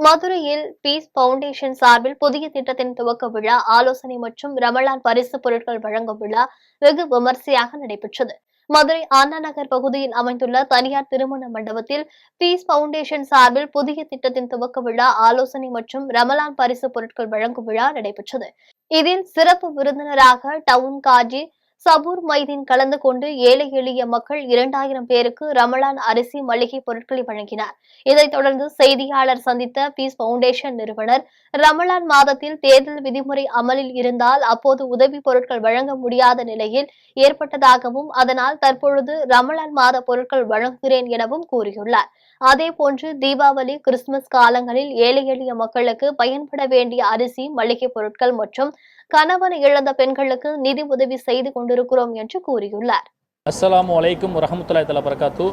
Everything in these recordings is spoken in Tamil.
மதுரையில் பீஸ் பவுண்டேஷன் சார்பில் புதிய திட்டத்தின் துவக்க விழா ஆலோசனை மற்றும் ரமலான் பரிசு பொருட்கள் வழங்கும் விழா வெகு விமர்சையாக நடைபெற்றது. மதுரை அண்ணா நகர் பகுதியில் அமைந்துள்ள தனியார் திருமண மண்டபத்தில் பீஸ் பவுண்டேஷன் சார்பில் புதிய திட்டத்தின் துவக்க விழா ஆலோசனை மற்றும் ரமலான் பரிசு பொருட்கள் வழங்கும் விழா நடைபெற்றது. இதில் சிறப்பு விருந்தினராக டவுன் காஜி சபூர் மைதீன் கலந்து கொண்டு ஏழை எளிய மக்கள் இரண்டாயிரம் பேருக்கு ரமலான் அரிசி மளிகை பொருட்களை வழங்கினார். இதைத் தொடர்ந்து செய்தியாளர் சந்தித்த பீஸ் பவுண்டேஷன் நிறுவனர் ரமலான் மாதத்தில் தேர்தல் விதிமுறை அமலில் இருந்தால் அப்போது உதவி பொருட்கள் வழங்க முடியாத நிலையில் ஏற்பட்டதாகவும் அதனால் தற்பொழுது ரமலான் மாத பொருட்கள் வழங்குகிறேன் எனவும் கூறியுள்ளார். அதேபோன்று தீபாவளி கிறிஸ்துமஸ் காலங்களில் ஏழை எளிய மக்களுக்கு பயன்பட வேண்டிய அரிசி மளிகை பொருட்கள் மற்றும் கணவனை இழந்த பெண்களுக்கு நிதி உதவி செய்து கொண்டிருக்கிறோம் என்று கூறியுள்ளார். அஸ்லாம் வலைக்கும் வரஹமத்துல்லாஹி தலா பரகாத்து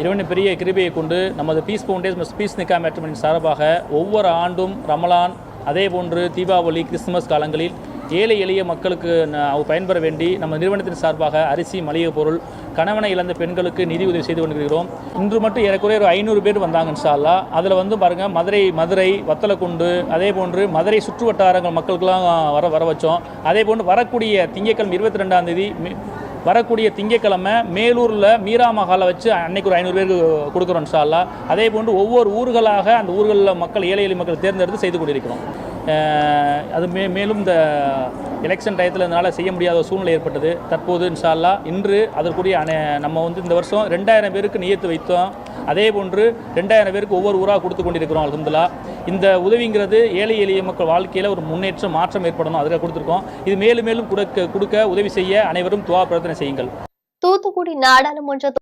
இறைவன் பெரிய கிருபையை கொண்டு நமது பீஸ் ஃபவுண்டேஷன் பீஸ் நிக்கா மேட்ரிமனின் சார்பாக ஒவ்வொரு ஆண்டும் ரமலான் அதே போன்று தீபாவளி கிறிஸ்துமஸ் காலங்களில் ஏழை எளிய மக்களுக்கு பயன்பெற வேண்டி நம்ம நிறுவனத்தின் சார்பாக அரிசி மளிகை பொருள் கணவனை இழந்த பெண்களுக்கு நிதி உதவி செய்து கொண்டிருக்கிறோம். இன்று மட்டும் ஏறக்குறைய ஒரு ஐநூறு பேர் வந்தாங்க இன்ஷா அதில் வந்து பாருங்கள் மதுரை மதுரை வத்தலக்குண்டு அதே போன்று மதுரை சுற்று வட்டாரங்கள் மக்களுக்கெல்லாம் வர வர வச்சோம். அதே போன்று வரக்கூடிய திங்கட்கிழமை இருபத்தி ரெண்டாம் தேதி வரக்கூடிய திங்கட்கிழமை மேலூரில் மீரா மகாலை வச்சு அன்னைக்கு ஒரு ஐநூறு பேருக்கு கொடுக்குறோம் இன்ஷா அதே போன்று ஒவ்வொரு ஊர்களாக அந்த ஊர்களில் மக்கள் ஏழை எளிய மக்கள் தேர்ந்தெடுத்து செய்து கொண்டிருக்கிறோம். அது மே மேலும் இந்த எலெக்ஷன் டயத்தில் இதனால் செய்ய முடியாத சூழ்நிலை ஏற்பட்டது. தற்போது இன்ஷால்லா இன்று அதற்குரிய அனை நம்ம வந்து இந்த வருஷம் ரெண்டாயிரம் பேருக்கு நியத்து வைத்தோம். அதே போன்று ரெண்டாயிரம் பேருக்கு ஒவ்வொரு ஊராக கொடுத்து கொண்டிருக்கிறோம் அல்ஹம்துலில்லாஹ் இந்த உதவிங்கிறது ஏழை எளிய மக்கள் வாழ்க்கையில் ஒரு முன்னேற்றம் மாற்றம் ஏற்படணும். அதுக்காக கொடுத்துருக்கோம். இது மேலும் மேலும் கொடுக்க கொடுக்க உதவி செய்ய அனைவரும் துவா பிரார்த்தனை செய்யுங்கள். தூத்துக்குடி நாடாளுமன்ற